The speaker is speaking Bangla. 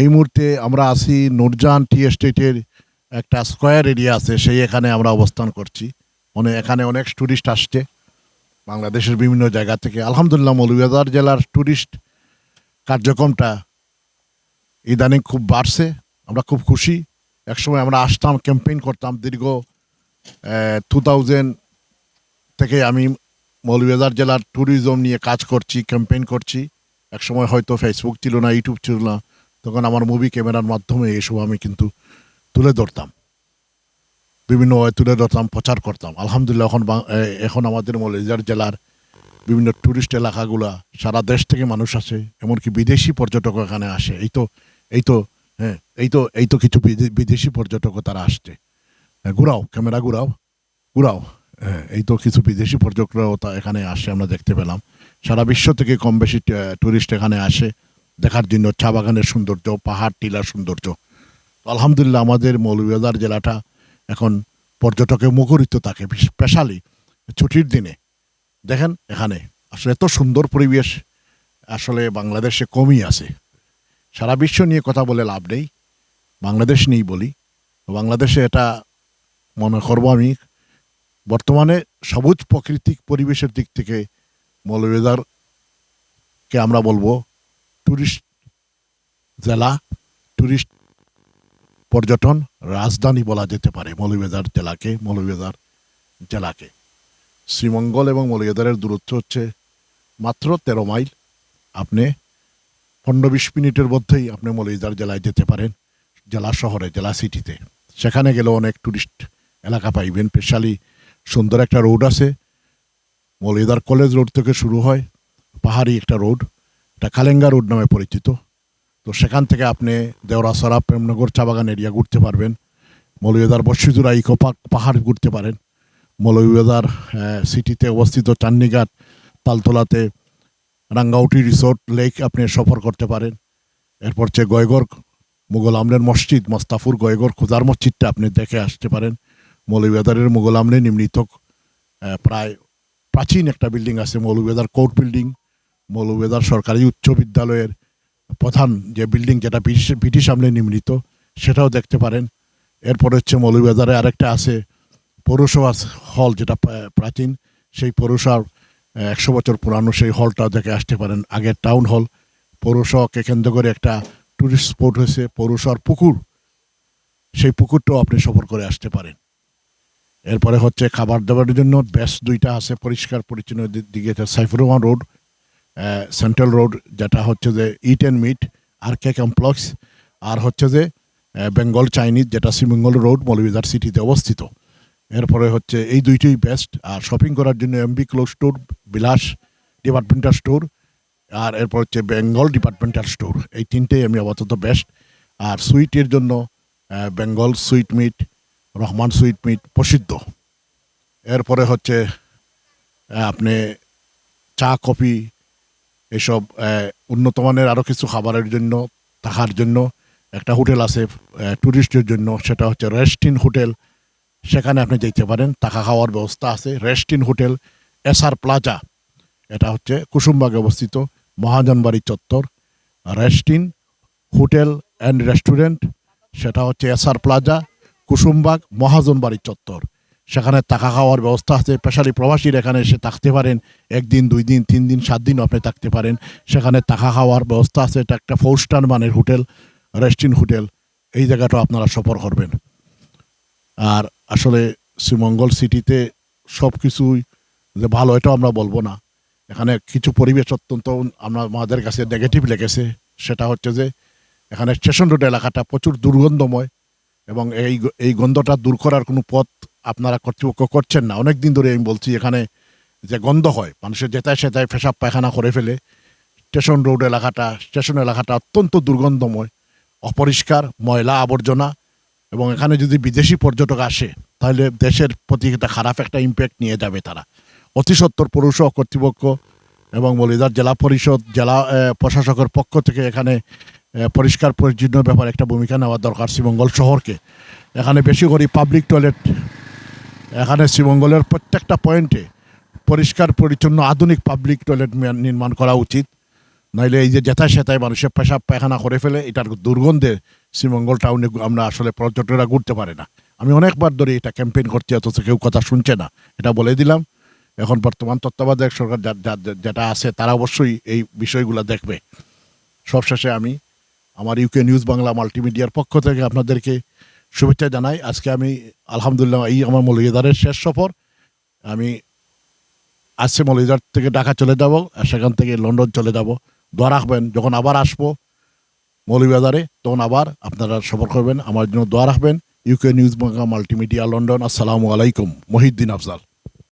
এই মুহূর্তে আমরা আছি নুরজান টি এস্টেটের একটা স্কোয়ার এরিয়া আছে, সেই এখানে আমরা অবস্থান করছি। মানে এখানে অনেক টুরিস্ট আসছে, বাংলাদেশের বিভিন্ন জায়গা থেকে। আলহামদুলিল্লাহ, মৌলভীবাজার জেলার টুরিস্ট কার্যক্রমটা ইদানিং খুব বাড়ছে, আমরা খুব খুশি। একসময় আমরা আসতাম, ক্যাম্পেইন করতাম, দীর্ঘ টু থাউজেন্ড থেকে আমি মৌলভীবাজার জেলার ট্যুরিজম নিয়ে কাজ করছি, ক্যাম্পেইন করছি। একসময় হয়তো ফেসবুক ছিল না ইউটিউব ছিল না। তখন আমার মুভি ক্যামেরার মাধ্যমে এসব আমি কিন্তু তুলে ধরতাম। বিভিন্ন তুলে ধরতাম, প্রচার করতাম। আলহামদুলিল্লাহ এখন এখন আমাদের মৌলভীবাজার জেলার বিভিন্ন ট্যুরিস্ট এলাকাগুলা সারা দেশ থেকে মানুষ আসে, এমনকি বিদেশি পর্যটক এখানে আসে। এই তো এই তো হ্যাঁ এই তো এই তো কিছু বিদেশি পর্যটকও তারা আসছে। ঘুরাও, ক্যামেরা ঘুরাও ঘুরাও। হ্যাঁ এই তো কিছু বিদেশি পর্যটকরাও তা এখানে আসে, আমরা দেখতে পেলাম। সারা বিশ্ব থেকে কম বেশি ট্যুরিস্ট এখানে আসে। দেখার জন্য চা বাগানের সৌন্দর্য, পাহাড়, টিলার সৌন্দর্য। আলহামদুলিল্লাহ আমাদের মৌলভীবাজার জেলাটা এখন পর্যটকে মুখরিত থাকে, স্পেশালি ছুটির দিনে। দেখেন এখানে আসলে এত সুন্দর পরিবেশ, আসলে বাংলাদেশে কমই আছে। সারা বিশ্ব নিয়ে কথা বলে লাভ নেই, বাংলাদেশ নিয়েই বলি। বাংলাদেশে এটা মনে করব আমি, বর্তমানে সবুজ প্রাকৃতিক পরিবেশের দিক থেকে মৌলভীবাজারকে আমরা বলব টুরিস্ট জেলা, টুরিস্ট পর্যটন রাজধানী বলা যেতে পারে মৌলভীবাজার জেলাকে মৌলভীবাজার জেলাকে। শ্রীমঙ্গল এবং মৌলভীবাজারের দূরত্ব হচ্ছে মাত্র তেরো মাইল। আপনি পনেরো বিশ মিনিটের মধ্যেই আপনি মৌলভীবাজার জেলায় যেতে পারেন, জেলা শহরে, জেলা সিটিতে। সেখানে গেলেও অনেক ট্যুরিস্ট এলাকা পাইবেন, স্পেশালি সুন্দর একটা রোড আছে। মৌলভীবাজার কলেজ রোড থেকে শুরু হয়, পাহাড়ি একটা রোড। এটা কালেঙ্গা রোড নামে পরিচিত। তো সেখান থেকে আপনি দেওরাসরা প্রেমনগর চা বাগান এরিয়া ঘুরতে পারবেন। মৌলভীবাজার বর্ষিজুরা ইকো পাহাড় ঘুরতে পারেন। মৌলভীবাজার আহ, সিটিতে অবস্থিত চান্নিঘাট তালতলাতে রাঙ্গাউটি রিসোর্ট লেক আপনি সফর করতে পারেন। এরপর হচ্ছে গয়গড় মুঘল আমলের মসজিদ মস্তাফুর গয়গড় খুদার মসজিদটা আপনি দেখে আসতে পারেন। মৌলভীবাজারের মুঘল আমলে নির্মিত প্রায় প্রাচীন একটা বিল্ডিং আছে মৌলভীবাজার কোর্ট বিল্ডিং মৌলভীবাজার সরকারি উচ্চ বিদ্যালয়ের প্রধান যে বিল্ডিং যেটা ব্রিটিশ আমলে নির্মিত, সেটাও দেখতে পারেন। এরপর হচ্ছে মৌলভীবাজারে আরেকটা আছে, পৌরসভা হল যেটা প্রাচীন, সেই পৌরসভার একশো বছর পুরানো সেই হলটা দেখে আসতে পারেন। আগের টাউন হল পৌরসভাকে কেন্দ্র করে একটা টুরিস্ট স্পট হয়েছে, পৌরসভার পুকুর। সেই পুকুরটাও আপনি সফর করে আসতে পারেন। এরপরে হচ্ছে খাবার দাবারের জন্য বেস্ট দুইটা আছে, পরিষ্কার পরিচ্ছন্ন দিকে Saifur Rahman road central road যেটা হচ্ছে যে eat and meet R K complex আর হচ্ছে যে বেঙ্গল চাইনিজ যেটা শ্রীমঙ্গল রোড মৌলভীবাজার সিটিতে অবস্থিত। এরপরে হচ্ছে এই দুইটাই বেস্ট আর শপিং করার জন্য MB cloth store Bilas departmental store আর এরপর হচ্ছে বেঙ্গল ডিপার্টমেন্টাল স্টোর এই তিনটেই আমি আপাতত বেস্ট আর সুইটের জন্য Bengal sweet meat Rahman sweet meat প্রসিদ্ধ। এরপরে হচ্ছে আপনি চা, কফি এসব আহ, উন্নত মানের আরও কিছু খাবারের জন্য থাকার জন্য একটা হোটেল আছে ট্যুরিস্টের জন্য সেটা হচ্ছে রেস্টিন হোটেল। সেখানে আপনি যেতে পারেন থাকা খাওয়ার ব্যবস্থা আছে রেস্টিন হোটেল এসআর প্লাজা। এটা হচ্ছে কুসুমবাগে অবস্থিত মহাজনবাড়ি চত্বর। রেস্টিন হোটেল অ্যান্ড রেস্টুরেন্ট সেটা হচ্ছে এসআর প্লাজা কুসুমবাগ মহাজনবাড়ি চত্বর। সেখানে থাকা খাওয়ার ব্যবস্থা আছে। স্পেশালি প্রবাসীরা এখানে এসে থাকতে পারেন। একদিন, দুই দিন, তিন দিন, সাত দিন আপনি থাকতে পারেন। সেখানে থাকা খাওয়ার ব্যবস্থা আছে। এটা একটা ফোর স্টার মানের হোটেল রেস্টিন হোটেল এই জায়গাটা আপনারা সফর করবেন। আর আসলে শ্রীমঙ্গল সিটিতে সব কিছুই যে ভালো, এটাও আমরা বলব না। এখানে কিছু পরিবেশ অত্যন্ত আমরা, আমাদের কাছে নেগেটিভ লেগেছে। সেটা হচ্ছে যে, এখানে স্টেশন রোড এলাকাটা প্রচুর দুর্গন্ধময় এবং এই এই গন্ধটা দূর করার কোনো পথ আপনারা কর্তৃপক্ষ করছেন না। অনেক দিন ধরে আমি বলছি, এখানে যে গন্ধ হয়, মানুষের যেতায় সেতায় পেশাব পায়খানা করে ফেলে, স্টেশন রোড এলাকাটা, স্টেশন এলাকাটা অত্যন্ত দুর্গন্ধময়, অপরিষ্কার, ময়লা আবর্জনা, এবং এখানে যদি বিদেশি পর্যটক আসে, তাহলে দেশের প্রতি একটা খারাপ একটা ইম্প্যাক্ট নিয়ে যাবে তারা। অতি সত্তর পৌরসভা কর্তৃপক্ষ এবং মলিদার জেলা পরিষদ, জেলা প্রশাসকের পক্ষ থেকে এখানে পরিষ্কার পরিচ্ছন্ন ব্যাপারে একটা ভূমিকা নেওয়া দরকার শ্রীমঙ্গল শহরকে। এখানে বেশি করে পাবলিক টয়লেট এখানে শ্রীমঙ্গলের প্রত্যেকটা পয়েন্টে পরিষ্কার, পরিচ্ছন্ন, আধুনিক পাবলিক টয়লেট নির্মাণ করা উচিত। নাইলে এই যে যেথায় সেথায় মানুষের পেশাব পায়খানা করে ফেলে, এটার দুর্গন্ধে শ্রীমঙ্গল টাউনে আমরা আসলে পর্যটকরা ঘুরতে পারে না। আমি অনেকবার ধরে এটা ক্যাম্পেইন করছি, অথচ কেউ কথা শুনছে না। এটা বলে দিলাম। এখন বর্তমান তত্ত্বাবধায়ক সরকার যেটা আছে, তারা অবশ্যই এই বিষয়গুলো দেখবে। সবশেষে আমি আমার ইউকে নিউজ বাংলা মাল্টিমিডিয়ার পক্ষ থেকে আপনাদেরকে শুভেচ্ছা জানাই। আজকে আমি আলহামদুলিল্লাহ এই আমার মলিদারের শেষ সফর। আমি আসছে মলিদার থেকে ঢাকা চলে যাব আর সেখান থেকে লন্ডন চলে যাব। দোয়া রাখবেন, যখন আবার আসব মলিবাজারে তখন আবার আপনারা সফর করবেন। আমার জন্য দোয়া রাখবেন। ইউকে নিউজ মাল্টিমিডিয়া লন্ডন আসসালামু আলাইকুম। মহিউদ্দিন আফজাল।